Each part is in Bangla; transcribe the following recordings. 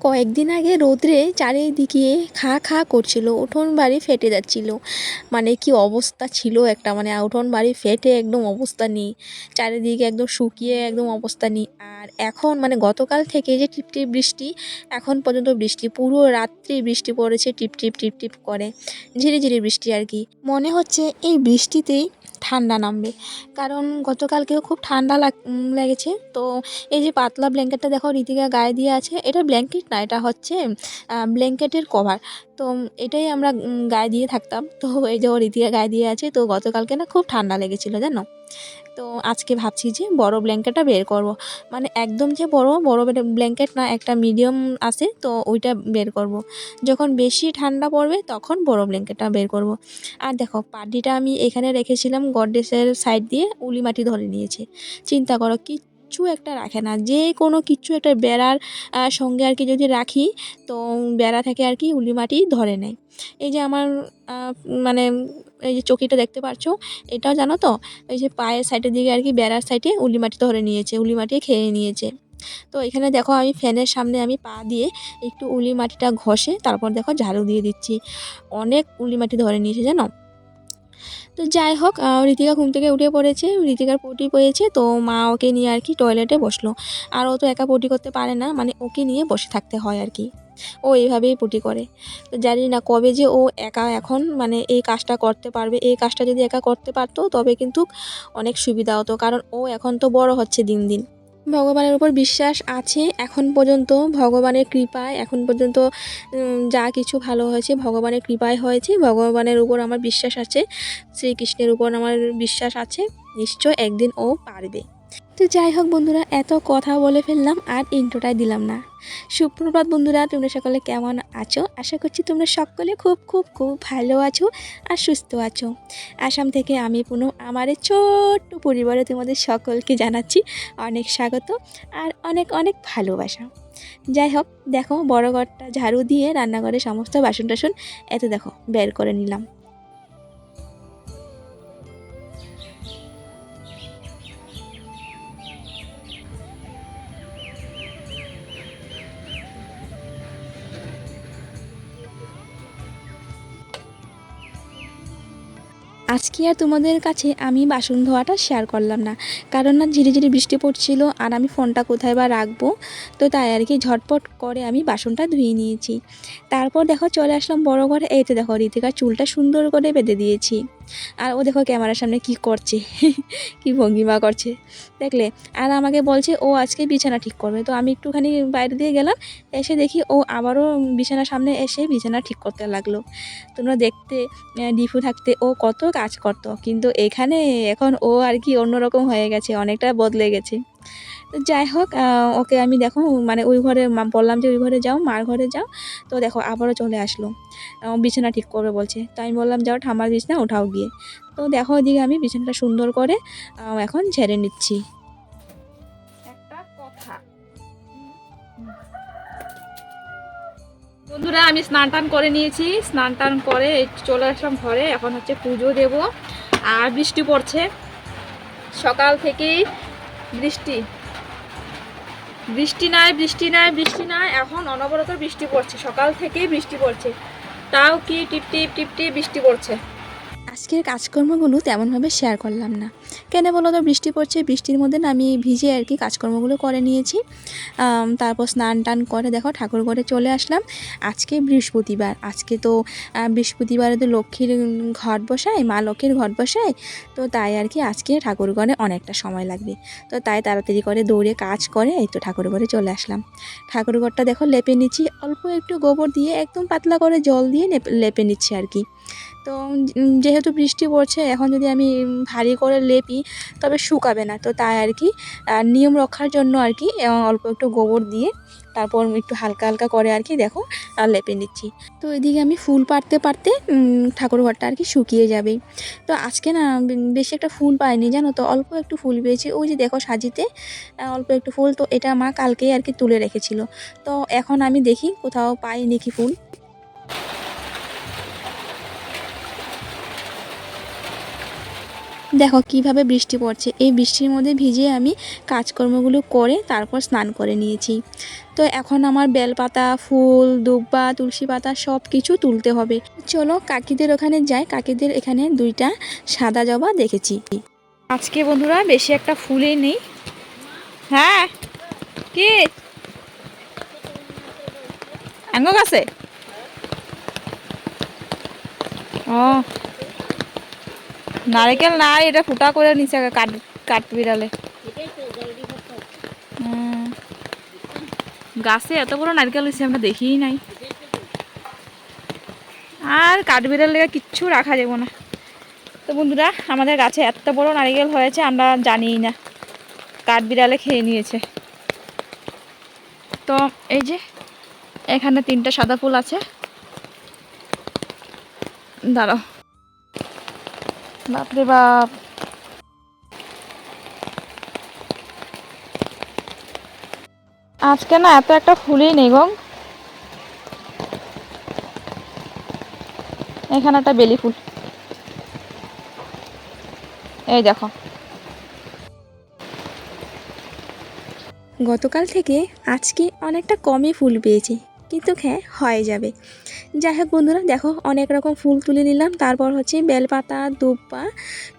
কয়েকদিন আগে রোদ্রে চারিদিকে খা খা করছিল, উঠোন বাড়ি ফেটে যাচ্ছিল। মানে কি অবস্থা ছিল একটা মানে উঠোন বাড়ি ফেটে একদম অবস্থা নেই, চারিদিকে একদম শুকিয়ে একদম অবস্থা নেই। এখন মানে গতকাল থেকে যে টিপ টিপ বৃষ্টি, এখন পর্যন্ত বৃষ্টি, পুরো রাত্রি বৃষ্টি পড়েছে, টিপ টিপ টিপ টিপ করে। ঝিরি বৃষ্টি আর কি। মনে হচ্ছে এই বৃষ্টিতেই ঠান্ডা নামবে। কারণ গতকালকেও খুব ঠান্ডা লাগ লেগেছে। তো এই যে পাতলা ব্ল্যাঙ্কেটটা দেখো, রীতিকা গায়ে দিয়ে আছে। এটা ব্ল্যাঙ্কেট না, এটা হচ্ছে ব্ল্যাঙ্কেটের কভার। তো এটাই আমরা গায়ে দিয়ে থাকতাম। তো এই যে ও রীতিকা গায়ে দিয়ে আছে, তো গতকালকে না খুব ঠান্ডা লেগেছিলো, জানো? তো আজকে ভাবছি যে বড় ব্ল্যাঙ্কেটটা বের করব। মানে একদম যে বড় বড় ব্ল্যাঙ্কেট না, একটা মিডিয়াম আছে, তো ওইটা বের করব। যখন বেশি ঠান্ডা পড়বে, তখন বড় ব্ল্যাঙ্কেটটা বের করব। আর দেখো, পাটিটা আমি এখানে রেখেছিলাম গডরেজের সাইড দিয়ে উলি মাটি ধরে নিয়েছে। চিন্তা করো কিচ্ছু একটা রাখে না। যে কোনো কিচ্ছু একটা বেড়ার সঙ্গে আর কি যদি রাখি, তো বেড়া থেকে আর কি উলি মাটি ধরে নেয়। এই যে আমার মানে এই যে চকিটা দেখতে পাচ্ছ এটাও জানো তো? এই যে পায়ের সাইডের দিকে আর কি বেড়ার সাইডে উলি মাটি ধরে নিয়েছে, উলি মাটি খেয়ে নিয়েছে। তো এখানে দেখো আমি ফ্যানের সামনে আমি পা দিয়ে একটু উলি মাটিটা ঘষে, তারপর দেখো ঝাড়ু দিয়ে দিচ্ছি। অনেক উলি মাটি ধরে নিয়েছে জানো? তো যাই হোক ঋতিকা ঘুম থেকে উঠে পড়েছে ঋতিকার পটি পেয়েছে, তো মা ওকে নিয়ে আর কি টয়লেটে বসল। আর ও তো একা পটি করতে পারে না মানে ওকে নিয়ে বসে থাকতে হয় আর কি। ও এইভাবেই পটি করে। তো জানি না কবে যে ও একা এখন মানে এই কাজটা করতে পারবে, এই কাজটা যদি একা করতে পারতো, তবে কিন্তু অনেক সুবিধা হতো, কারণ ও এখন তো বড় হচ্ছে দিন দিন। ভগবানের উপর বিশ্বাস আছে এখন পর্যন্ত, ভগবানের কৃপায় এখন পর্যন্ত যা কিছু ভালো হয়েছে ভগবানের কৃপায় হয়েছে, ভগবানের উপর আমার বিশ্বাস আছে, শ্রীকৃষ্ণের উপর আমার বিশ্বাস আছে, নিশ্চয় একদিন ও পারবে। তো যাই হোক বন্ধুরা, এত কথা বলে ফেললাম, আর ইন্ট্রোটাই দিলাম না। সুপ্রভাত বন্ধুরা, তোমরা সকলে কেমন আছো? আশা করছি তোমরা সকলে খুব খুব খুব ভালো আছো আর সুস্থ আছো। আসাম থেকে আমি পুনঃ আমার ছোট্ট পরিবারে তোমাদের সকলকে জানাচ্ছি অনেক স্বাগত আর অনেক অনেক ভালোবাসা। যাই হোক, দেখো বড় ঘরটা ঝাড়ু দিয়ে রান্নাঘরে সমস্ত বাসন টাসন এত দেখো, বের করে নিলাম। আজকে আর তোমাদের কাছে আমি বাসন ধোয়াটা শেয়ার করলাম না। কারণ না ঝিরি ঝিরি বৃষ্টি পড়ছিল, আর আমি ফোনটা কোথায় বা রাখব? তো তাই আর কি ঝটপট করে আমি বাসনটা ধুয়ে নিয়েছি। তারপর দেখো চলে আসলাম বড় ঘরে এতে দেখো ঋতিকার চুলটা সুন্দর করে বেঁধে দিয়েছি। আর ও দেখো ক্যামেরার সামনে কি করছে, কি ভঙ্গিমা করছে। দেখলে, আর আমাকে বলছে, ও আজকে বিছানা ঠিক করবে। তো আমি একটুখানি বাইরে দিয়ে গেলাম, এসে দেখি ও আবারও বিছানার সামনে এসে বিছানা ঠিক করতে লাগল। তোমরা দেখতে ডিফু থাকতে ও কত কাজ করতো, কিন্তু এখানে এখন ও আর কি অন্যরকম হয়ে গেছে, অনেকটা বদলে গেছে। যাই হোক ওকে আমি দেখো মানে ওই ঘরে বললাম যে ওই ঘরে যাও, মার ঘরে যাও। তো দেখো, আবারও চলে আসলো। বিছানা ঠিক করবে বলছে। তো আমি বললাম, যাও ঠামার বিছানা, ওঠাও গিয়ে। তো দেখো ওইদিকে আমি বিছানাটা সুন্দর করে এখন ঝেড়ে নিচ্ছি। বন্ধুরা, আমি স্নান টান করে নিয়েছি। স্নান টান করে চলে আসলাম ঘরে। এখন হচ্ছে পুজো দেব। আর বৃষ্টি পড়ছে। সকাল থেকেই বৃষ্টি। বৃষ্টি নাই বৃষ্টি নাই বৃষ্টি নাই। এখন অনবরত বৃষ্টি পড়ছে। সকাল থেকেই বৃষ্টি পড়ছে। তাও কি টিপটিপ টিপ টিপ টিপ বৃষ্টি পড়ছে? আজকের কাজকর্মগুলো তেমনভাবে শেয়ার করলাম না। কেন বলো তো বৃষ্টি পড়ছে, বৃষ্টির মধ্যে না আমি ভিজে আর কি কাজকর্মগুলো করে নিয়েছি। তারপর স্নান টান করে দেখো ঠাকুর ঘরে চলে আসলাম। আজকে বৃহস্পতিবার। আজকে তো বৃহস্পতিবারে তো লক্ষ্মীর ঘট বসায়, মা লক্ষ্মীর ঘট বসায়। তো তাই আর কি আজকে ঠাকুর ঘরে অনেকটা সময় লাগবে। তো তাই তাড়াতাড়ি করে দৌড়ে কাজ করে এই তো ঠাকুর ঘরে চলে আসলাম। ঠাকুর ঘরটা দেখো লেপে নিচ্ছি, অল্প একটু গোবর দিয়ে একদম পাতলা করে জল দিয়ে লেপে নিচ্ছি আর কি। তো যেহেতু বৃষ্টি পড়ছে, এখন যদি আমি ভারী করে লেপি, তবে শুকাবে না। তো তাই আর কি নিয়ম রক্ষার জন্য আর কি অল্প একটু গোবর দিয়ে, তারপর একটু হালকা হালকা করে আর কি, দেখো, আর লেপে নিচ্ছি। তো এদিকে আমি ফুল পাড়তে পারতে ঠাকুর ঘরটা আর কি শুকিয়ে যাবে। তো আজকে না বেশি একটা ফুল পাইনি, জানো তো, অল্প একটু ফুল পেয়েছি। ওই যে দেখো সাজিতে অল্প একটু ফুল, তো এটা মা কালকেই আর কি তুলে রেখেছিল। তো এখন আমি দেখি কোথাও পাই নাকি ফুল। দেখো কীভাবে বৃষ্টি পড়ছে। এই বৃষ্টির মধ্যে ভিজে আমি কাজকর্মগুলো করে তারপর স্নান করে নিয়েছি। তো এখন আমার বেলপাতা, ফুল, দুব্বা, তুলসী পাতা সব কিছু তুলতে হবে। চলো কাকিদের ওখানে যাই। কাকিদের এখানে দুইটা সাদা জবা দেখেছি। আজকে বন্ধুরা বেশি একটা ফুলই নেই। হ্যাঁ? কি? আঙ্গ গাছে ও। নারকেল নাই, এটা ফুটা করে নিচে কাট কাট বিড়ালে গাছে এত বড় নারকেল হয়েছে, আমরা দেখিই নাই। আর কাঠ বিড়াল লেগে কিচ্ছু রাখা যাব না। তো বন্ধুরা, আমাদের গাছে এত বড় নারকেল হয়েছে, আমরা জানিই না। কাঠ বিড়ালে খেয়ে নিয়েছে। তো এই যে, এখানে তিনটা সাদা ফুল আছে। দাঁড়াও। বাপরে বাপ। আজকে না এত একটা ফুলই নেই গো। এখানে একটা বেলি ফুল। এই দেখো। গতকাল থেকে আজকে অনেকটা কমই ফুল পেয়েছি। কিন্তু হ্যাঁ হয়ে যাবে। যাই হোক বন্ধুরা, দেখো অনেক রকম ফুল তুলে নিলাম। তারপর হচ্ছে বেলপাতা, দুব্বা,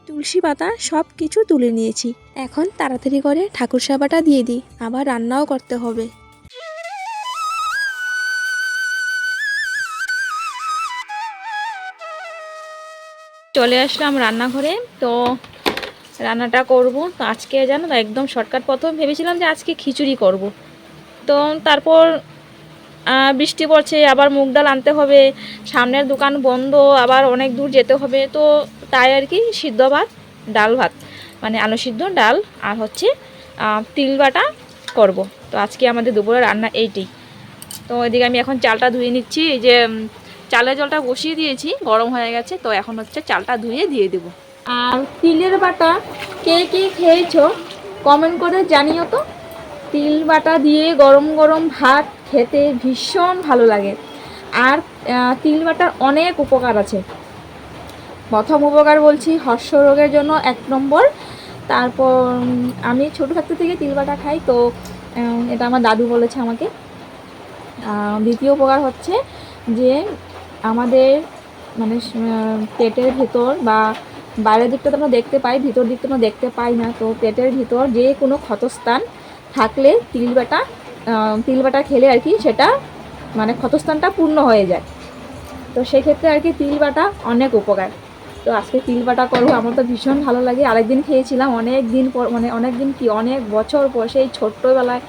তুলসী পাতা সব কিছু তুলে নিয়েছি। এখন তাড়াতাড়ি করে ঠাকুর সাবাটা দিয়ে দিই। আবার রান্নাও করতে হবে। চলে আসলাম রান্নাঘরে। তো রান্নাটা করব। তো আজকে জানো একদম শর্টকাট। প্রথম ভেবেছিলাম যে আজকে খিচুড়ি করব। তো তারপর বৃষ্টি পড়ছে, আবার মুগ ডাল আনতে হবে, সামনের দোকান বন্ধ, আবার অনেক দূর যেতে হবে, তো তাই আর কি সিদ্ধ ভাত, ডাল ভাত মানে আলু সিদ্ধ, ডাল, আর হচ্ছে তিল বাটা করব। তো আজকে আমাদের দুপুরে রান্না এইটাই। তো এদিকে আমি এখন চালটা ধুয়ে নিচ্ছি, এই যে চালের জলটা বসিয়ে দিয়েছি, গরম হয়ে গেছে, তো এখন হচ্ছে চালটা ধুয়ে দিয়ে দেবো। আর তিলের বাটা কে কে খেয়েছো কমেন্ট করে জানিও তো। তিল বাটা দিয়ে গরম গরম ভাত খেতে ভীষণ ভালো লাগে। আর তিল বাটার অনেক উপকার আছে। প্রথম উপকার বলছি হর্ষ রোগের জন্য এক নম্বর। তারপর আমি ছোটো থাকতে থেকে তিল বাটা খাই, তো এটা আমার দাদু বলেছে আমাকে। দ্বিতীয় উপকার হচ্ছে যে আমাদের মানে পেটের ভেতর বা বাইরের দিকটা তো আমরা দেখতে পাই, ভিতর দিকটা আমরা দেখতে পাই না, তো পেটের ভিতর যে কোনো ক্ষতস্থান থাকলে তিলবাটা আহ, তিলবাটা খেলে আর কি সেটা মানে ক্ষতস্থানটা পূর্ণ হয়ে যায়। তো সেক্ষেত্রে আর কি তিল বাটা অনেক উপকার। তো আজকে তিল বাটা করব আমার তো ভীষণ ভালো লাগে। আরেকদিন খেয়েছিলাম অনেক দিন পর মানে অনেক দিন কি অনেক বছর পর সেই ছোট্টবেলায়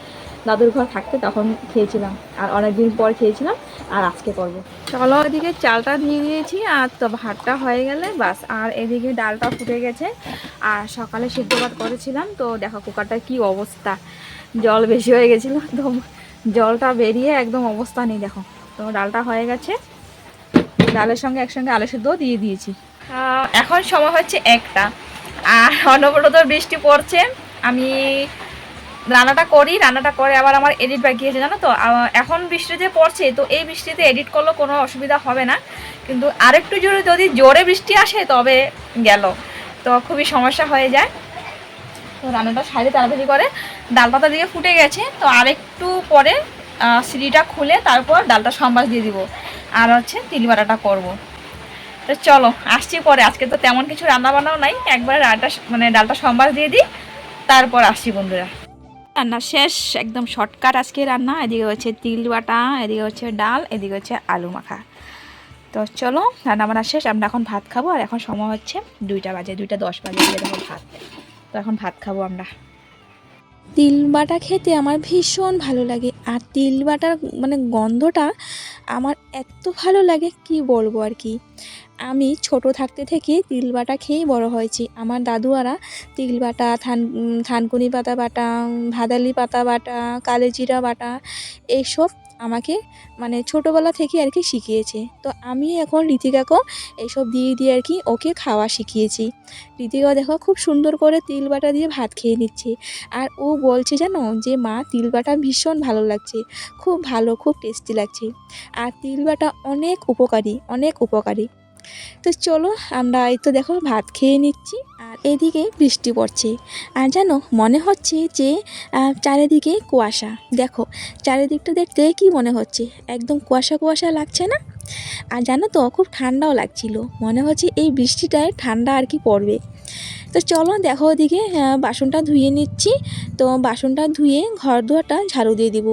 দাদুর ঘর থাকতে তখন খেয়েছিলাম। আর অনেক দিন পর খেয়েছিলাম, আর আজকে করব। চলো এদিকে চালটা দিয়ে দিয়েছি আর তো ভাতটা হয়ে গেলে বাস। আর এদিকে ডালটা ফুটে গেছে, আর সকালে সিদ্ধ ভাত করেছিলাম, তো দেখো কুকারটার কি অবস্থা। জল বেশি হয়ে গেছিল, তো জলটা বেরিয়ে একদম অবস্থা নেই, দেখো। তো ডালটা হয়ে গেছে। ডালের সঙ্গে একসঙ্গে আলু সিদ্ধও দিয়ে দিয়েছি। এখন সময় হচ্ছে একটা, আর অনবরত বৃষ্টি পড়ছে। আমি রান্নাটা করি, রান্নাটা করে আবার আমার এডিট বাকি আছে, জানো তো? এখন বৃষ্টি যে পড়ছে, তো এই বৃষ্টিতে এডিট করলেও কোনো অসুবিধা হবে না। কিন্তু আরেকটু জোরে, যদি জোরে বৃষ্টি আসে, তবে গেল। তো খুবই সমস্যা হয়ে যায়। তো রান্নাটা সাইডে তাড়াতাড়ি করে ডাল পাতা দিকে ফুটে গেছে। তো আরেকটু পরে সিঁড়িটা খুলে তারপর ডালটা সম্বাস দিয়ে দিব। আর হচ্ছে তিল বাটাটা করব। তো চলো, আসছি পরে। আজকে তো তেমন কিছু রান্না বান্নাও নাই। একবার ডালটা মানে ডালটা সম্বাস দিয়ে দিই। তারপর আসছি বন্ধুরা। রান্না শেষ, একদম শর্টকাট আজকে রান্না। এদিকে হচ্ছে তিল বাটা, এদিকে হচ্ছে ডাল, এদিকে হচ্ছে আলু মাখা। তো চলো, রান্না বান্না শেষ, আমরা এখন ভাত খাব, আর এখন সময় হচ্ছে দুইটা বাজে, দুইটা দশ বাজে, দিয়ে ভাত। তো এখন ভাত খাব আমরা। তিল বাটা খেতে আমার ভীষণ ভালো লাগে, আর তিল বাটার মানে গন্ধটা আমার এত ভালো লাগে, কি বলব আর কি? আমি ছোট থাকতে থেকে তিল বাটা খেয়েই বড় হয়েছি। আমার দাদুয়ারা তিল বাটা থান থানকুনি পাতা বাটা, ভাদালি পাতা বাটা, কালেজিরা বাটা, এইসব আমাকে মানে ছোটোবেলা থেকে আর কি শিখিয়েছে। তো আমি এখন ঋতিকাকেও এইসব দিয়ে দিয়ে আর কি ওকে খাওয়া শিখিয়েছি। ঋতিকা দেখো খুব সুন্দর করে তিল বাটা দিয়ে ভাত খেয়ে নিচ্ছে। আর ও বলছে জানো যে, মা, তিল বাটা ভীষণ ভালো লাগছে। খুব ভালো, খুব টেস্টি লাগছে। আর তিল বাটা অনেক উপকারী অনেক উপকারী। তো চলো আমরা এই তো দেখো ভাত খেয়ে নিচ্ছি আর এদিকে বৃষ্টি পড়ছে। আর জানো, মনে হচ্ছে যে চারিদিকে কুয়াশা। দেখো, চারিদিকটা দেখতে কি মনে হচ্ছে? একদম কুয়াশা কুয়াশা লাগছে না? আর জানো তো, খুব ঠান্ডাও লাগছিল। মনে হচ্ছে এই বৃষ্টিটায় ঠান্ডা আর কি পড়বে। তো চলো দেখো ওদিকে বাসনটা ধুয়ে নিচ্ছি। তো বাসনটা ধুয়ে ঘর দুয়ারটা ঝাড়ু দিয়ে দিব।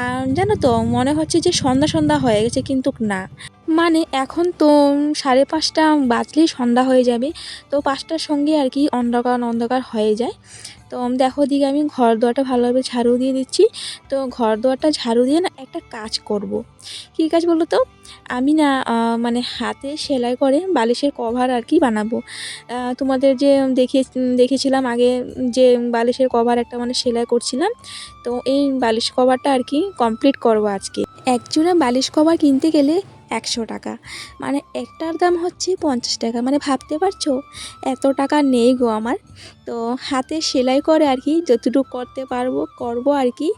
আর জানো তো, মনে হচ্ছে যে সন্ধ্যা সন্ধ্যা হয়ে গেছে, কিন্তু না। মানে এখন তো সাড়ে পাঁচটা বাজলেই সন্ধ্যা হয়ে যাবে। তো পাঁচটার সঙ্গে আর কি অন্ধকার অন্ধকার হয়ে যায়। তো দেখো দিকে আমি ঘর দোয়ারটা ভালোভাবে ঝাড়ু দিয়ে দিচ্ছি। তো ঘর দোয়ারটা ঝাড়ু দিয়ে না একটা কাজ করব। কী কাজ বলো তো? আমি না মানে হাতে সেলাই করে বালিশের কভার আর কি বানাবো। তোমাদের যে দেখিয়ে দেখেছিলাম আগে যে বালিশের কভার একটা মানে সেলাই করছিলাম। তো এই বালিশ কভারটা আর কি কমপ্লিট করব আজকে। একজোড়া বালিশ কভার কিনতে গেলে একশো টাকা। মানে একটার দাম হচ্ছে পঞ্চাশ টাকা। মানে ভাবতে পারছ? এত টাকা নেই গো আমার। তো হাতে সেলাই করে আর কি যতটুকু করতে পারব, করব আর কি।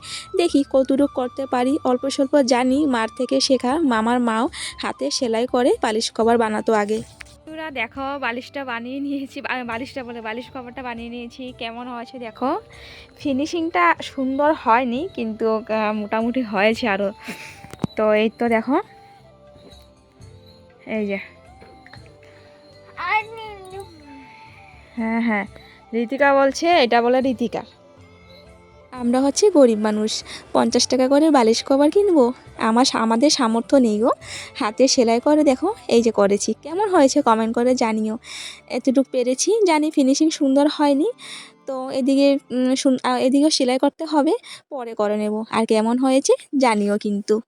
দেখি কতটুকু করতে পারি। অল্প স্বল্প জানি, মার থেকে শেখা। মামার মাও হাতে সেলাই করে পালিশ কভার বানাতো আগে। তোরা দেখো, বালিশটা বানিয়ে নিয়েছি। বালিশটা বলে, বালিশ কভারটা বানিয়ে নিয়েছি। কেমন হয়েছে দেখো? ফিনিশিংটা সুন্দর হয়নি, কিন্তু মোটামুটি হয়েছে আরও তো এই তো দেখো। এই যে। হ্যাঁ হ্যাঁ। রীতিকা বলছে এটা বলে রীতিকা। আমরা হচ্ছে গরিব মানুষ। পঞ্চাশ টাকা করে বালিশ কভার কিনবো? আমার সা- আমাদের সামর্থ্য নেই গো। হাতে সেলাই করে দেখো এই যে করেছি। কেমন হয়েছে কমেন্ট করে জানিও। এতটুকু পেরেছি জানি ফিনিশিং সুন্দর হয়নি। তো এদিকে এদিকেও সেলাই করতে হবে পরে করে নেব। আর কেমন হয়েছে জানিও কিন্তু।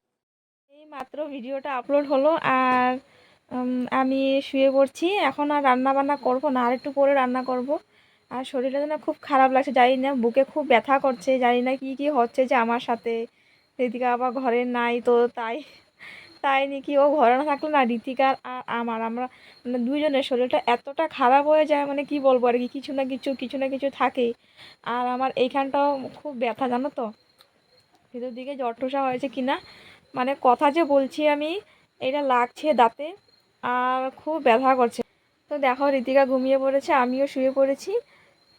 এই মাত্র ভিডিওটা আপলোড হলো আর আমি শুয়ে পড়ছি, এখন আর রান্না বান্না করব না, আর একটু পরে রান্না করব। আর শরীরটা যেন খুব খারাপ লাগছে, জানি না, বুকে খুব ব্যথা করছে, জানি না কি কি হচ্ছে যে আমার সাথে। ঋতিকা আবার ঘরে নাই তো তাই তাই নাকি ও ঘরে না থাকলে না ঋতিকার আর আমার, আমরা মানে দুইজনের শরীরটা এতটা খারাপ হয়ে যায় মানে কি বলব আর কি, কিছু না কিছু কিছু না কিছু থাকে। আর আমার এইখানটাও খুব ব্যথা, জানো তো? ভিতর দিকে ঠোসা হয়েছে কিনা? মানে কথা যে বলছি আমি, এটা লাগছে দাঁতে। আর খুব ব্যথা করছে। তো দেখো ঋতিকা ঘুমিয়ে পড়েছে, আমিও শুয়ে পড়েছি।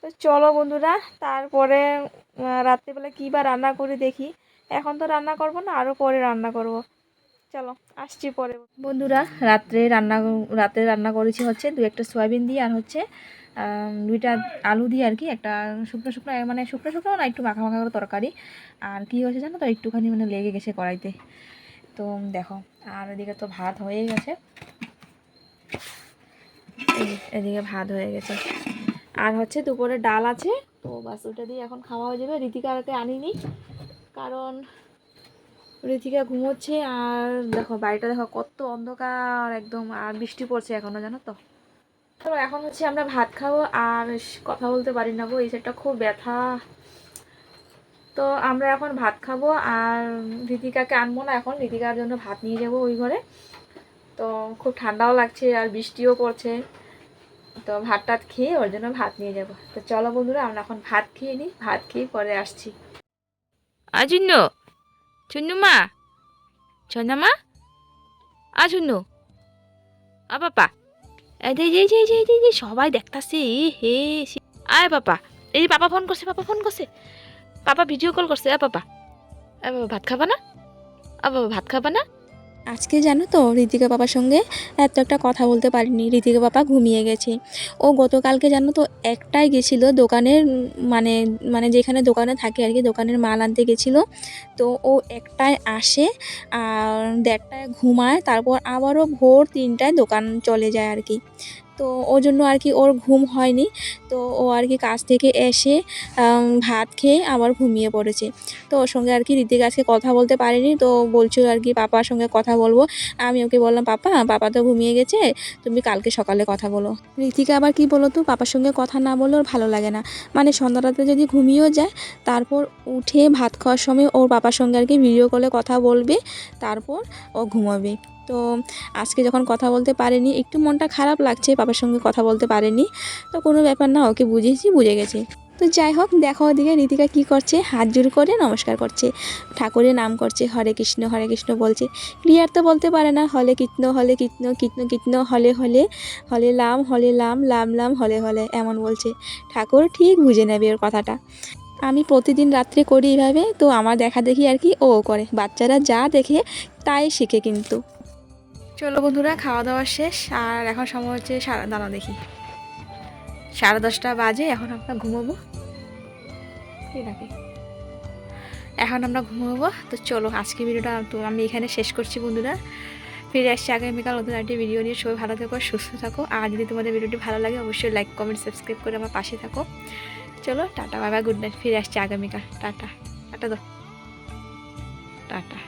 তো চলো বন্ধুরা, তারপরে রাত্রিবেলা কী বা রান্না করে দেখি। এখন তো রান্না করব না আরও পরে রান্না করব। চলো, আসছি পরে। বন্ধুরা, রাত্রে রান্না রাত্রে রান্না করেছি হচ্ছে দু একটা সয়াবিন দিয়ে আর হচ্ছে দুইটা আলু দিয়ে আর কি, একটা শুকনো শুকনো মানে শুকনো শুকনো না, একটু মাখা মাখা করে তরকারি। আর কি হয়েছে জানো তো, একটুখানি মানে লেগে গেছে কড়াইতে। তো দেখো, আর এদিকে তো ভাত হয়ে গেছে। এদিকে ভাত হয়ে গেছে। আর হচ্ছে দুপুরে ডাল আছে, তো বাস ওটা দিয়ে এখন খাওয়া হয়ে যাবে। ঋতিকাকে আনিনি, কারণ ঋতিকা ঘুমোচ্ছে আর দেখো বাড়িটা দেখো কত অন্ধকার একদম, আর বৃষ্টি পড়ছে এখনও জানো তো। তো এখন হচ্ছে আমরা ভাত খাব আর কথা বলতে পারি না গো, এই সাইডটা খুব ব্যথা। তো আমরা এখন ভাত খাব আর ঋতিকাকে আনব না, এখন ঋতিকার জন্য ভাত নিয়ে যাব ওই ঘরে। তো খুব ঠান্ডাও লাগছে আর বৃষ্টিও পড়ছে। তো ভাত টাত খেয়ে ওর জন্য ভাত নিয়ে যাব। তো চলো বন্ধুরা আমরা এখন ভাত খেয়ে নিই ভাত খেয়ে পরে আসছি। আজুন্ন চুন্নু মা! ছন্না মা! আ যে, সবাই দেখতাছে হে আয় পাপা এই পাপা ফোন করছে পাপা ফোন করছে। পাপা ভিডিও কল করছে আ পাপা আ বাবা ভাত খাবা না? আ বাবা ভাত খাবা না? আজকে জানো তো ঋতিকা বাবার সঙ্গে এত একটা কথা বলতে পারিনি। ঋতিকা বাবা ঘুমিয়ে গেছে। ও গতকালকে জানো তো একটাই গেছিল দোকানের মানে মানে যেখানে দোকানে থাকে আর কি, দোকানের মাল আনতে গেছিল। তো ও একটায় আসে আর দেড়টায় ঘুমায়, তারপর আবারও ভোর তিনটায় দোকান চলে যায় আর কি। তো ওর জন্য আর কি ওর ঘুম হয়নি। তো ও আর কি কাজ থেকে এসে ভাত খেয়ে আবার ঘুমিয়ে পড়েছে। তো ওর সঙ্গে আর কি ঋতিকা আজকে কথা বলতে পারিনি। তো বলছিল আর কি পাপার সঙ্গে কথা বলব। আমি ওকে বললাম, পাপা পাপা তো ঘুমিয়ে গেছে। তুমি কালকে সকালে কথা বলো। ঋতিকা আবার কি বলো তো, পাপার সঙ্গে কথা না বললে ওর ভালো লাগে না। মানে সন্ধ্যাটাতে যদি ঘুমিয়েও যায়, তারপর উঠে ভাত খাওয়ার সময় ওর পাপার সঙ্গে আর কি ভিডিও কলে কথা বলবে, তারপর ও ঘুমাবে। তো আজকে যখন কথা বলতে পারেনি, একটু মনটা খারাপ লাগছে পাপার সঙ্গে কথা বলতে পারেনি। তো কোনো ব্যাপার না, ওকে বুঝিয়েছি, বুঝে গেছে। তো যাই হোক, দেখো ওদিকে ঋতিকা কী করছে, হাত জোর করে নমস্কার করছে। ঠাকুরের নাম করছে, হরে কৃষ্ণ হরে কৃষ্ণ বলছে। ক্লিয়ার তো বলতে পারে না, হলে কীর্তন হলে কীর্তন কীর্তন কীর্তন হলে হলে হলে লাম হলে লাম লাম লাম, হলে হলে এমন বলছে। ঠাকুর ঠিক বুঝে নেবে ওর কথাটা। আমি প্রতিদিন রাত্রে করি এইভাবে তো আমার দেখা দেখি আর কি ও করে। বাচ্চারা যা দেখে, তাই শিখে কিন্তু। চলো বন্ধুরা খাওয়া দাওয়া শেষ, আর এখন সময় হচ্ছে সারা দানা দেখি। সাড়ে দশটা বাজে, এখন আমরা ঘুমোবো। কি নাকি এখন আমরা ঘুমোবো, তো চলো আজকে ভিডিওটা তো আমি এখানে শেষ করছি বন্ধুরা। ফিরে আসছি আগামীকাল নতুন একটি ভিডিও নিয়ে। সবাই ভালো থাকো, সুস্থ থাকো। আর যদি তোমাদের ভিডিওটি ভালো লাগে, অবশ্যই লাইক কমেন্ট সাবস্ক্রাইব করে আমার পাশে থাকো। চলো, টাটা বাই গুড নাইট ফিরে আসছি আগামীকাল। টাটা টাটা দাও। টাটা।